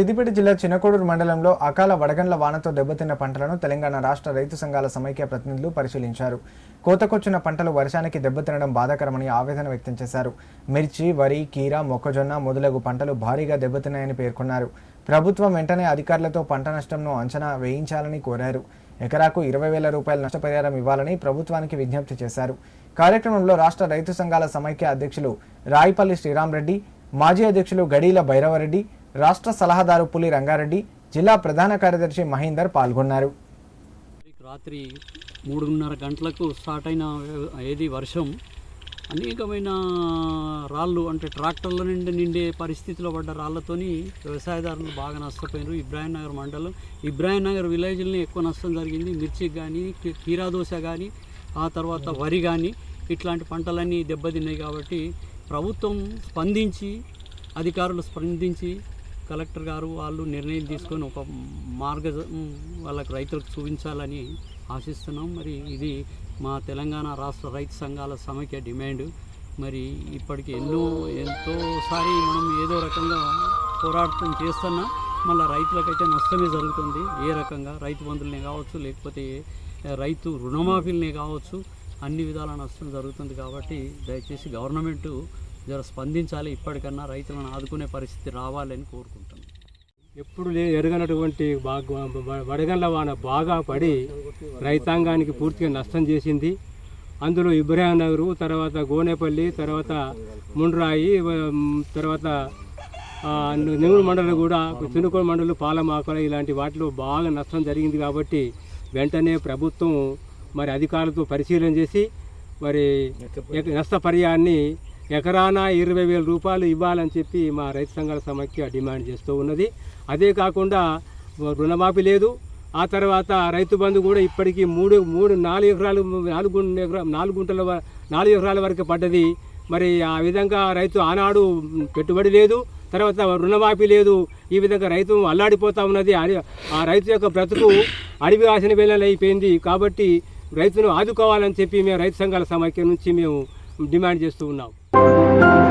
సిద్దిపేట జిల్లా చిన్నకోడూరు మండలంలో అకాల వడగండ్ల వానతో దెబ్బతిన్న పంటలను తెలంగాణ రాష్ట్ర రైతు సంఘాల సమైక్య ప్రతినిధులు పరిశీలించారు. కోతకొచ్చిన పంటలు వర్షానికి దెబ్బతినడం బాధాకరమని ఆవేదన వ్యక్తం చేశారు. మిర్చి వరి కీర మొక్కజొన్న మొదలగు పంటలు భారీగా దెబ్బతిన్నాయని పేర్కొన్నారు. ప్రభుత్వం వెంటనే అధికారులతో పంట నష్టంను అంచనా వేయించాలని కోరారు. ఎకరాకు ఇరవై వేల రూపాయల నష్టపరిహారం ఇవ్వాలని ప్రభుత్వానికి విజ్ఞప్తి చేశారు. కార్యక్రమంలో రాష్ట్ర రైతు సంఘాల సమైక్య అధ్యక్షులు రాయిపల్లి శ్రీరామరెడ్డి మాజీ అధ్యక్షులు గడీల భైరవరెడ్డి రాష్ట్ర సలహాదారు పులి రంగారెడ్డి జిల్లా ప్రధాన కార్యదర్శి మహేందర్ పాల్గొన్నారు. రాత్రి మూడున్నర గంటలకు స్టార్ట్ అయిన ఏది వర్షం అనేకమైన రాళ్ళు అంటే ట్రాక్టర్ల నుండి నిండే పరిస్థితిలో పడ్డ రాళ్ళతోని వ్యవసాయదారులు బాగా నష్టపోయినారు. ఇబ్రాహిం నగర్ మండలం ఇబ్రాహిం నగర్ విలేజ్లని ఎక్కువ నష్టం జరిగింది. మిర్చి కానీ కీరాదోశ కానీ ఆ తర్వాత వరి కానీ ఇట్లాంటి పంటలన్నీ దెబ్బతిన్నాయి కాబట్టి ప్రభుత్వం స్పందించి అధికారులు స్పందించి కలెక్టర్ గారు వాళ్ళు నిర్ణయం తీసుకొని ఒక మార్గ వాళ్ళకి రైతులకు చూపించాలని ఆశిస్తున్నాం. మరి ఇది మా తెలంగాణ రాష్ట్ర రైతు సంఘాల సమైక్య డిమాండ్. మరి ఇప్పటికి ఎన్నో ఎంతోసారి మనం ఏదో రకంగా పోరాటం చేస్తున్నా మళ్ళీ రైతులకైతే నష్టమే జరుగుతుంది. ఏ రకంగా? రైతు బంధువులనే కావచ్చు లేకపోతే రైతు రుణమాఫీలనే కావచ్చు అన్ని విధాల నష్టం జరుగుతుంది కాబట్టి దయచేసి గవర్నమెంటు జర స్పందించాలి ఇప్పటికన్నా రైతులను ఆదుకునే పరిస్థితి రావాలని కోరుకుంటున్నాను ఎప్పుడు లే ఎరగనటువంటి బాగా వడగండ్ల వాన బాగా పడి రైతాంగానికి పూర్తిగా నష్టం చేసింది. అందులో ఇబ్రాహిం నగరు తర్వాత గోనేపల్లి తర్వాత ముండ్రాయి తర్వాత నెంగుడు మండలం కూడా చినుకోడు మండలం పాలమాకల ఇలాంటి వాటిలో బాగా నష్టం జరిగింది కాబట్టి వెంటనే ప్రభుత్వం మరి అధికారులతో పరిశీలన చేసి మరి నష్టపరిహారాన్ని ఎకరాన ఇరవై వేల రూపాయలు ఇవ్వాలని చెప్పి మా రైతు సంఘాల సమాఖ్య డిమాండ్ చేస్తూ ఉన్నది. అదే కాకుండా రుణమాఫీ లేదు. ఆ తర్వాత రైతు బంధు కూడా ఇప్పటికీ మూడు మూడు నాలుగు ఎకరాలు నాలుగు ఎకరా నాలుగు గుంటల నాలుగు ఎకరాల వరకు పడ్డది. మరి ఆ విధంగా రైతు ఆనాడు పెట్టుబడి లేదు. తర్వాత రుణమాఫీ లేదు. ఈ విధంగా రైతు అల్లాడిపోతూ ఉన్నది. ఆ రైతు యొక్క బ్రతుకు అడవి ఆశన వేళలు అయిపోయింది కాబట్టి రైతును ఆదుకోవాలని చెప్పి మేము రైతు సంఘాల సమాఖ్య నుంచి మేము డిమాండ్ చేస్తూ ఉన్నాం. Thank you.